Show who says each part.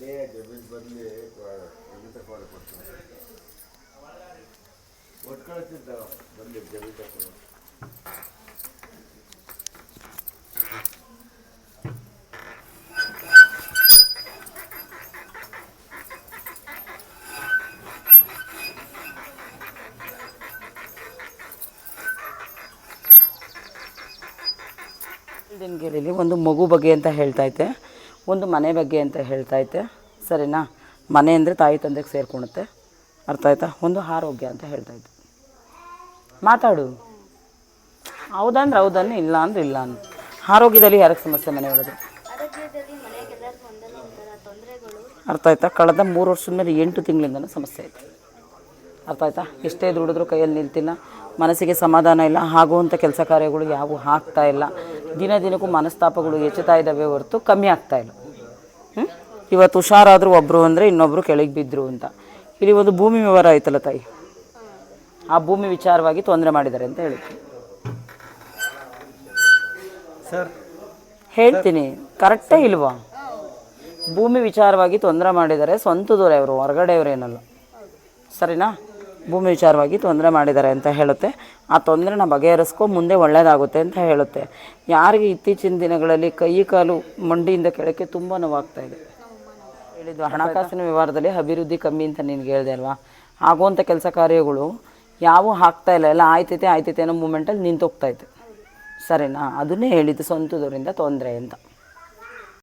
Speaker 1: ಅದೇ ಜಮೀನು ಬದಲಿ ಜಮೀನು ತಕೊಂಡು ಕೊಡ್ತೀನಿ ಒಟ್ಟು ಕಳಿಸ್ತಿದ್ದ ಬಂದು ಜಮೀನು
Speaker 2: ತಕೊಂಡು ಒಂದು ಮಗು ಬಗ್ಗೆ ಅಂತ ಹೇಳ್ತೈತೆ ಒಂದು ಮನೆ ಬಗ್ಗೆ ಅಂತ ಹೇಳ್ತಾ ಇದ್ದೆ. ಸರಿನಾ? ಮನೆ ಅಂದರೆ ತಾಯಿ ತಂದೆಗೆ ಸೇರ್ಕೊಳುತ್ತೆ ಅರ್ಥ ಆಯ್ತಾ? ಒಂದು ಆರೋಗ್ಯ ಅಂತ ಹೇಳ್ತಾ ಇದ್ದೆ. ಮಾತಾಡು. ಹೌದಂದ್ರೆ ಹೌದನ್ನು ಇಲ್ಲ ಅಂದ್ರೆ ಇಲ್ಲ ಅನ್ನು. ಆರೋಗ್ಯದಲ್ಲಿ ಯಾರಿಗೆ ಸಮಸ್ಯೆ ಮನೆ ಒಳಗೆ? ಅರ್ಥ ಆಯ್ತಾ? ಕಳೆದ ಮೂರು ವರ್ಷದ ಮೇಲೆ ಎಂಟು ತಿಂಗಳಿಂದನೂ ಸಮಸ್ಯೆ ಐತೆ ಅರ್ಥ ಆಯ್ತಾ? ಎಷ್ಟೇ ದುಡಿದ್ರೂ ಕೈಯಲ್ಲಿ ನಿಲ್ತಿಲ್ಲ. ಮನಸ್ಸಿಗೆ ಸಮಾಧಾನ ಇಲ್ಲ. ಆಗುವಂಥ ಕೆಲಸ ಕಾರ್ಯಗಳು ಯಾವುವು ಆಗ್ತಾ ಇಲ್ಲ. ದಿನ ದಿನಕ್ಕೂ ಮನಸ್ತಾಪಗಳು ಹೆಚ್ಚುತ್ತಾ ಇದ್ದಾವೆ ಹೊರತು ಕಮ್ಮಿ ಆಗ್ತಾ ಇಲ್ಲ. ಹ್ಞೂ ಇವತ್ತು ಹುಷಾರಾದರೂ ಒಬ್ಬರು ಅಂದರೆ ಇನ್ನೊಬ್ಬರು ಕೆಳಗೆ ಬಿದ್ದರು ಅಂತ. ಇಲ್ಲಿ ಒಂದು ಭೂಮಿ ವ್ಯವಹಾರ ಆಯ್ತಲ್ಲ ತಾಯಿ? ಆ ಭೂಮಿ ವಿಚಾರವಾಗಿ ತೊಂದರೆ ಮಾಡಿದ್ದಾರೆ ಅಂತ ಹೇಳಿ.
Speaker 3: ಸರ್.
Speaker 2: ಹೇಳ್ತೀನಿ ಕರೆಕ್ಟೇ ಇಲ್ವಾ? ಭೂಮಿ ವಿಚಾರವಾಗಿ ತೊಂದರೆ ಮಾಡಿದ್ದಾರೆ ಸ್ವಂತದವ್ರೆ ಅವರು ಹೊರಗಡೆಯವರು ಏನಲ್ಲ. ಸರಿನಾ? ಭೂಮಿ ವಿಚಾರವಾಗಿ ತೊಂದರೆ ಮಾಡಿದ್ದಾರೆ ಅಂತ ಹೇಳುತ್ತೆ. ಆ ತೊಂದರೆನ ಬಗೆಹರಿಸ್ಕೊ ಮುಂದೆ ಒಳ್ಳೆಯದಾಗುತ್ತೆ ಅಂತ ಹೇಳುತ್ತೆ. ಯಾರಿಗೆ ಇತ್ತೀಚಿನ ದಿನಗಳಲ್ಲಿ ಕೈ ಕಾಲು ಮಂಡಿಯಿಂದ ಕೆಳಕ್ಕೆ ತುಂಬ ನೋವಾಗ್ತಾ ಇದೆ. ಹೇಳಿದ್ದು ಹಣಕಾಸಿನ ವ್ಯವಹಾರದಲ್ಲಿ ಅಭಿವೃದ್ಧಿ ಕಮ್ಮಿ ಅಂತ ನಿನಗೆ ಹೇಳಿದೆ ಅಲ್ವಾ? ಆಗುವಂಥ ಕೆಲಸ ಕಾರ್ಯಗಳು ಯಾವೂ ಹಾಕ್ತಾ ಇಲ್ಲ. ಎಲ್ಲ ಆಯ್ತೈತೆ ಆಯ್ತೈತೆ ಅನ್ನೋ ಮೂಮೆಂಟಲ್ಲಿ ನಿಂತೋಗ್ತೈತೆ ಸರಿನಾ? ಅದನ್ನೇ ಹೇಳಿದ್ದು, ಸ್ವಂತದವರಿಂದ ತೊಂದರೆ ಅಂತ.